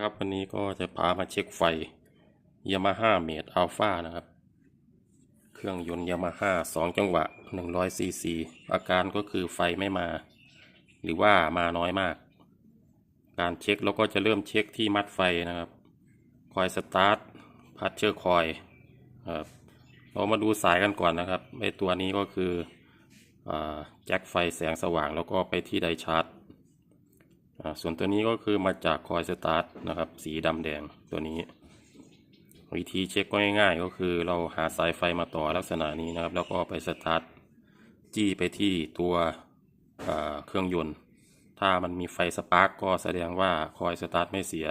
ครับวันนี้ก็จะพามาเช็คไฟ Yamaha Mate Alpha นะครับ เครื่องยนต์ Yamaha 2จังหวะ100ซีซีอาการก็คือไฟไม่มา หรือว่ามาน้อยมาก การเช็คเราก็จะเริ่มเช็คที่มัดไฟนะครับ คอยสตาร์ทพัดเชอร์คอยครับเรามาดูสายกันก่อนนะครับไอตัวนี้ก็คืออแจ็คไฟแสงสว่างแล้วก็ไปที่ไดชาร์จ ส่วนตัวนี้ก็คือมาจากคอยสตาร์ทนะครับ สีดำแดงตัวนี้ วิธีเช็คก็ง่ายๆ ก็คือเราหาสายไฟมาต่อลักษณะนี้นะครับ แล้วก็ไปสตาร์ทจี้ไปที่ตัวเครื่องยนต์ ถ้ามันมีไฟสปาร์กก็แสดงว่าคอยสตาร์ทไม่เสีย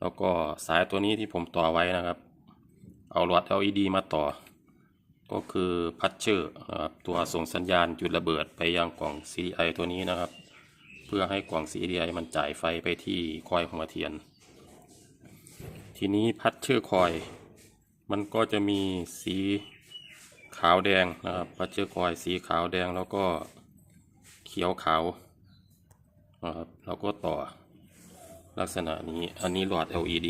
แล้วก็สายตัวนี้ที่ผมต่อไว้นะครับ เอาหลอด LED มาต่อ ก็คือพัชเชอร์ครับตัวส่งสัญญาณจุดระเบิดไปยังกล่อง CDI ตัวนี้นะครับ พื่อให้กล่อง CDI มันจ่ายไฟไปที่คอยหัวเทียน ทีนี้พัดเชอร์คอย มันก็จะมีสีขาวแดงนะครับพัดเชอร์คอยสีขาวแดงแล้วก็เขียวขาวนะครับแล้วก็ต่อลักษณะนี้อันนี้หลอด LED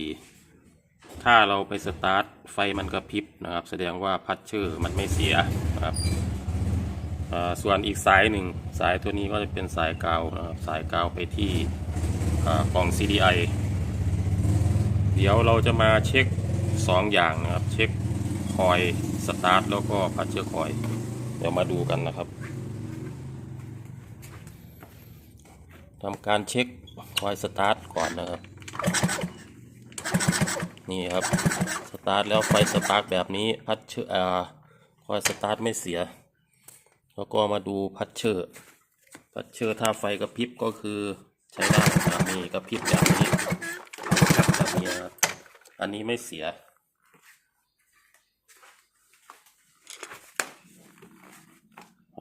ถ้าเราไปสตาร์ทไฟมันกระพริบนะครับ แสดงว่าพัดเชอร์มันไม่เสียนะครับ ส่วนอีกสายหนึ่งสายตัวนี้ก็จะเป็นสายกาวนะครับสายกาวไปที่กล่อง CDI เดี๋ยวเราจะมาเช็ค 2 อย่างนะครับ เช็คคอยสตาร์ทแล้วก็พัชเชอร์คอย เดี๋ยวมาดูกันนะครับทำการเช็คคอยสตาร์ทก่อนนะครับ นี่ครับ สตาร์ทแล้วไฟสปาร์กแบบนี้พัชเชอร์อ่าคอยสตาร์ทไม่เสีย แล้วก็มาดูพัชเชอร์พัชเชอร์ถ้าไฟกระพริบก็คือใช้ได้นะครับนี่กระพริบแบบนี้แบบนี้นะครับอันนี้ไม่เสีย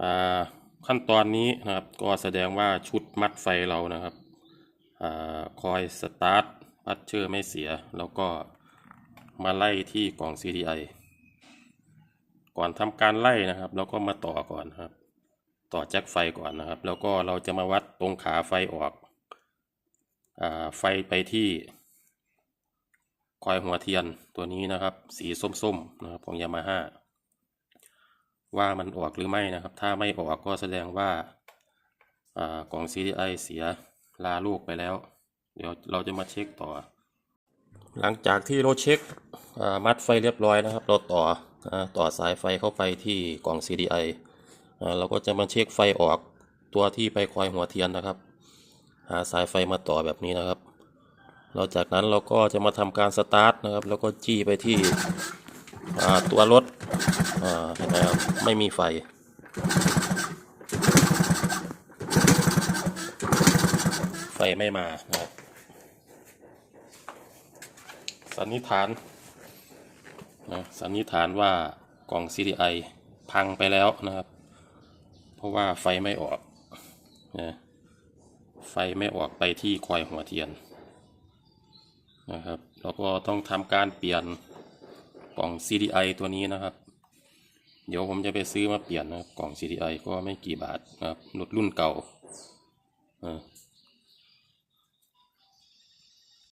อ่าขั้นตอนนี้นะครับก็แสดงว่าชุดมัดไฟเรานะครับอาคอยสตาร์ทพัชเชอร์ไม่เสีย แล้วก็มาไล่ที่กล่อง CDI ก่อนทำการไล่นะครับ เราก็มาต่อก่อนครับ ต่อแจ็คไฟก่อนนะครับ แล้วก็เราจะมาวัดตรงขาไฟออกอาไฟไปที่คอยหัวเทียนตัวนี้นะครับ สีส้มๆนะครับของยามาฮ่าว่ามันออกหรือไม่นะครับ ถ้าไม่ออกก็แสดงว่าอากล่อง CDI เสียลาลูกไปแล้ว เดี๋ยวเราจะมาเช็คต่อ หลังจากที่เราเช็คมัดไฟเรียบร้อยนะครับ เราต่อ ต่อสายไฟเข้าไปที่กล่อง CDI เราก็จะมาเช็คไฟออกตัวที่ไปคอยหัวเทียนนะครับ หาสายไฟมาต่อแบบนี้นะครับเราจากนั้นเราก็จะมาทำการสตาร์ทนะครับ แล้วก็จี้ไปที่ตัวรถเห็นไหมครับไม่มีไฟ ไฟไม่มาสันนิษฐาน นะสันนิษฐานว่ากล่อง CDI พังไปแล้วนะครับ เพราะว่าไฟไม่ออกนะไฟไม่ออกไปที่คอยหัวเทียนนะครับแล้วก็ต้องทำการเปลี่ยนกล่อง CDI ตัวนี้นะครับ เดี๋ยวผมจะไปซื้อมาเปลี่ยนนะครับกล่อง CDI ก็ไม่กี่บาทนะครับรถรุ่นเก่าอ่า